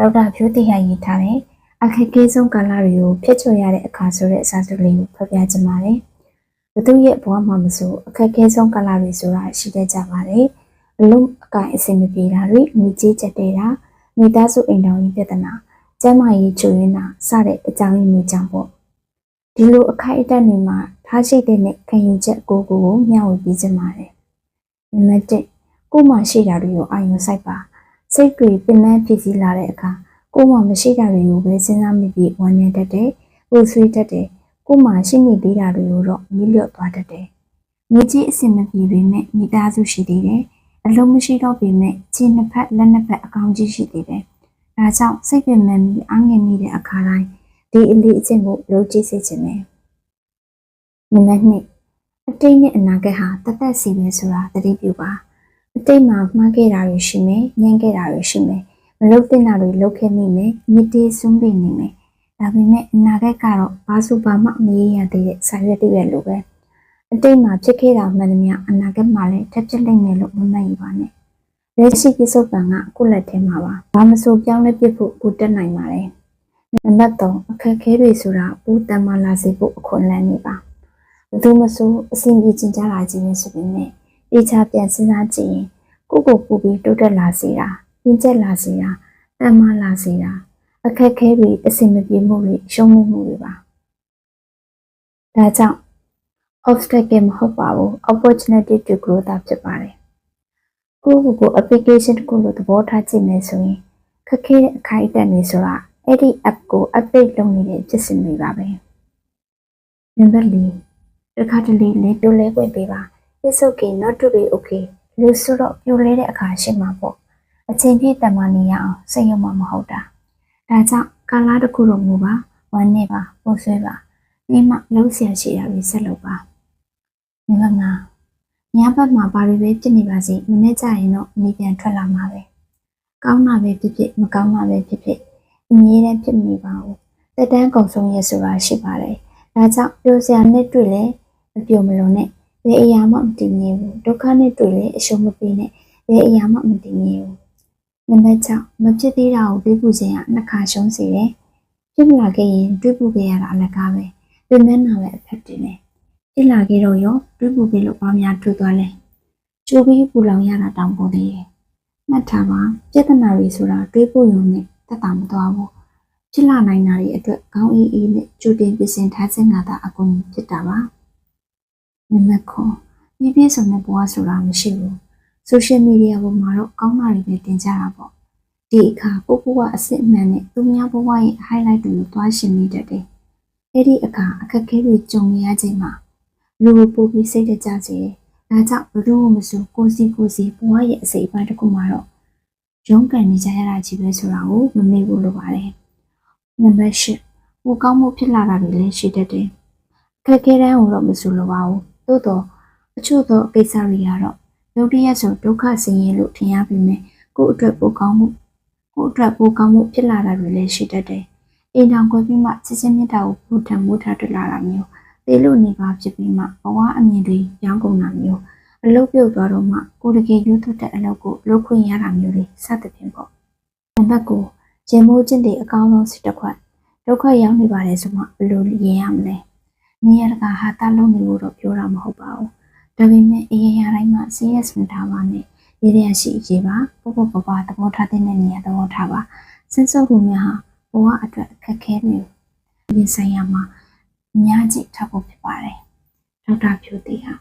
ဒေါက်တာဖြိုးတီကရေးထားတဲ့အခက်အခဲဆုံးကာလတွေကိုဖြစ်ချော်ရတဲ့အခါဆိုတဲ့အစားအစာလေးကိုဖော်ပြချင်ပါတယ်။ဘသူရဲ့ဘဝမှာမဆိုအခက်အခဲဆုံးကာလတွေဆိုတာရှိတတ်ကြပါတယ်။အလုံးအကင်အဆင်မပြေတာတွေငွေကြေးကျက်တဲ့တာမိသားစုအိမ်တော်ကြီးပြဿနာကျန်းမာရေးချွေရင်းတာစတဲ့အကြောင်းရင်းတွေကြောင့်ပေါ့။ဒီလိုအခိုက်အတန့်တွေမှာထားရှိတဲ့နဲ့ခံယူချက်ကိုကိုကိုမျှဝေပေးချင်ပါတယ်။နံပါတ်1ကိုယ်မှရှိတာတွေကိုအာရုံစိုက်ပါ စိတ်တွေပင်ပန်းဖြစ်စီလာတဲ့အခါကိုယ်မှမရှိတာတွေကိုပဲစဉ်းစားမိပြီးဝမ်းနည်းတတ်တယ်ပူဆွေးတတ်တယ်ကိုယ်မှရှိနေသေးတာတွေကိုတော့မြလျော့သွားတတ်တယ်မြေကြီးအစင်မပြေပေမဲ့မိသားစုရှိသေးတယ်အလုံးမရှိတော့ပေမဲ့ခြေနှစ်ဖက်လက်နှစ်ဖက်အကောင်းကြီးရှိသေးတယ်ဒါကြောင့်စိတ်ပင်ပန်းပြီးအားငယ်မိတဲ့အခါတိုင်းဒီအလေးအကျင့်ကိုလုပ်ကြည့်စေချင်တယ်နံပါတ်2အတိတ်နဲ့အနာဂတ်ဟာတသက်စီပဲဆိုတာသတိပြုပါ အတိတ်မှာမှားခဲ့တာတွေရှိမယ်ညံ့ခဲ့တာတွေရှိမယ်မလုပ်သင့်တာတွေလုပ်ခဲ့မိမယ်မြစ်တေးစွန့်ပစ်နေမယ်ဒါပေမဲ့အနာဂတ်ကတော့ဘာစုဘာမှမရရသေးတဲ့စာရွက်တွေပဲလိုပဲအတိတ်မှာဖြစ်ခဲ့တာမှန်သမျှအနာဂတ်မှာလည်းထပ်ဖြစ်နိုင်တယ်လို့မမှတ်ယူပါနဲ့လက်ရှိပြစ္ဆုတ်ပံကအခုလက်ထဲမှာပါဘာမဆိုပြောင်းလဲပြဖို့ကိုတက်နိုင်ပါတယ်နံပါတ်3အခက်အခဲတွေဆိုတာဦးတမ်းမလာစေဖို့အခွင့်အလမ်းတွေပါဘယ်သူမဆိုအဆင်ပြေကျင်ကြလာခြင်းနဲ့ဆိုပေမဲ့တေချာပြန်စဉ်းစားကြည့်ရင် ကိုယ့်ကိုယ်ပူပြီးတိုးတက်လာစေတာပြင်းကျက်လာစေတာတမ်းမလာစေတာအခက်အခဲတွေအဆင်မပြေမှုတွေရှုံးနိမ့်မှုတွေပါဒါကြောင့် obstacle မဟုတ်ပါဘူး opportunity to grow တာဖြစ်ပါတယ်ကိုယ့်ကိုယ်ကို application တစ်ခုလိုသဘောထားကြည့်မယ်ဆိုရင်ခက်ခဲတဲ့အခိုက်အတန့်တွေဆိုတာအဲ့ဒီ app ကို update လုပ်နေတဲ့ဖြစ်စဉ်တွေပါပဲနံပါတ်၄တစ်ခါတလေလေတိုးလဲခွင့်ပေးပါ it's okay not to be okay လူဆိုတော့ပြိုလဲတဲ့အခါရှိမှာပေါ့အချိန်ပြည့်တမန်နေရအောင်စိတ်ရမှာမဟုတ်တာဒါကြောင့်ကာလာတစ်ခုလိုမျိုးပါဝမ်းနေပါပို့ဆွဲပါဒီမှလုံးဆရာရှိတာပြီးဆက်လုပ်ပါနံပါတ်5ညဘက်မှာဘာတွေပဲဖြစ်နေပါစေမနေ့ကျရင်တော့အမိပြန်ထွက်လာမှာပဲကောင်းတာပဲဖြစ်ဖြစ်မကောင်းတာပဲဖြစ်ဖြစ်အမြဲတမ်းဖြစ်နေပါဘူးတက်တန်းကုံဆုံးရဆိုတာရှိပါတယ်ဒါကြောင့်ပြောစရာနဲ့တွေ့လဲမပြောမလို့နဲ့ ဘယ်အရာမှမတည်ငြိမ်ဘူးဒုက္ခနဲ့တွေ့လဲအရှုံးမပေးနဲ့ဘယ်အရာမှမတည်ငြိမ်ဘူးနံပါတ်6မဖြစ်သေးတာကိုတွေးပူခြင်းကနှစ်ခါရှုံးစေတယ်ဖြစ်မလာခဲ့ရင်တွေးပူခဲ့ရတာအလကားပဲပြင်မနာပဲအဖက်တင်တယ်ဖြစ်လာခဲ့တော့ရောတွေးပူခဲ့လို့ဘာများထွေးသွားလဲကျိုးပြီးပူလောင်ရတာတောင်ပေါ်သေးတယ်မှတ်ထားပါပြဿနာတွေဆိုတာတွေးပူရုံနဲ့တက်တာမသွားဘူးဖြစ်လာနိုင်တာတွေအတွက်ခေါင်းအေးအေးနဲ့ကြိုတင်ပြင်ဆင်ထားခြင်းကသာအကုန်ဖြစ်တာပါ နံပါတ်9ပြည့်ပြည့်စုံတဲ့ဘဝဆိုတာမရှိဘူးဆိုရှယ်မီဒီယာပေါ်မှာတော့ကောင်းတာတွေပဲတင်ကြတာပေါ့ဒီအခါကိုကိုကအစ်စ်အမှန်နဲ့သူများဘဝရဲ့ highlight တွေကိုတွားရှင်နေတတ်တယ်အဲ့ဒီအခါအခက်အခဲတွေကြုံနေရချိန်မှာလူကိုပို့ပြီးစိတ်တကြစေတယ်ဒါကြောင့်ဘယ်လိုမှမဆိုကိုစီကိုစီဘဝရဲ့အစိပ်အပိုင်းတစ်ခုမှာတော့ရုန်းကန်နေကြရတာကြီးပဲဆိုတာကိုမမေ့ဘူးလို့ပါတယ်နံပါတ်၈ဟိုကောင်းမှုဖြစ်လာတာတွေလည်းရှိတတ်တယ်အခက်အခဲတန်းကိုတော့မဆိုလိုပါဘူး သို့တော့အချို့သောကိစ္စတွေကတော့ရုပ်တရက်ဆိုဒုက္ခဆင်းရဲလို့ထင်ရပေမဲ့ကိုယ့်အတွက်ပိုကောင်းမှုကိုယ့်အတွက်ပိုကောင်းမှုဖြစ်လာတာတွေလည်းရှိတတ်တယ်။အိမ်တောင်ကွယ်ပြီးမှစစ်စစ်မြတ်တာကိုပူထံမိုးထားတွေ့လာတာမျိုးသေလို့နေပါဖြစ်ပြီးမှဘဝအမြင်တွေရောင်းကုန်တာမျိုးအလုတ်ပြုတ်သွားတော့မှကိုယ်တကယ်ယူသွတ်တဲ့အလုပ်ကိုလုပ်ခွင့်ရတာမျိုးတွေစသဖြင့်ပေါ့။နံပါတ်9ရင်မိုးချင်းတွေအကောင်းဆုံးစစ်တစ်ခွက်ဒုက္ခရောက်နေပါတယ်ဆိုမှဘယ်လိုရင်ရမလဲ။ နေရတကာဟာတာလုံးနေလို့တော့ပြောတာမဟုတ်ပါဘူး။ဒါပေမဲ့အရာရာတိုင်းမှာ CS မထားပါနဲ့ရရရှိရေးပါပုပ္ပပပသဘောထားတဲ့နေရာသဘောထားပါစဉ်းစားမှုများဟာဘဝအတွက်အခက်ခဲတွေပြင်ဆိုင်ရမှာအများကြီးထောက်ဖို့ဖြစ်ပါတယ်ဒေါက်တာဖြူတီဟာ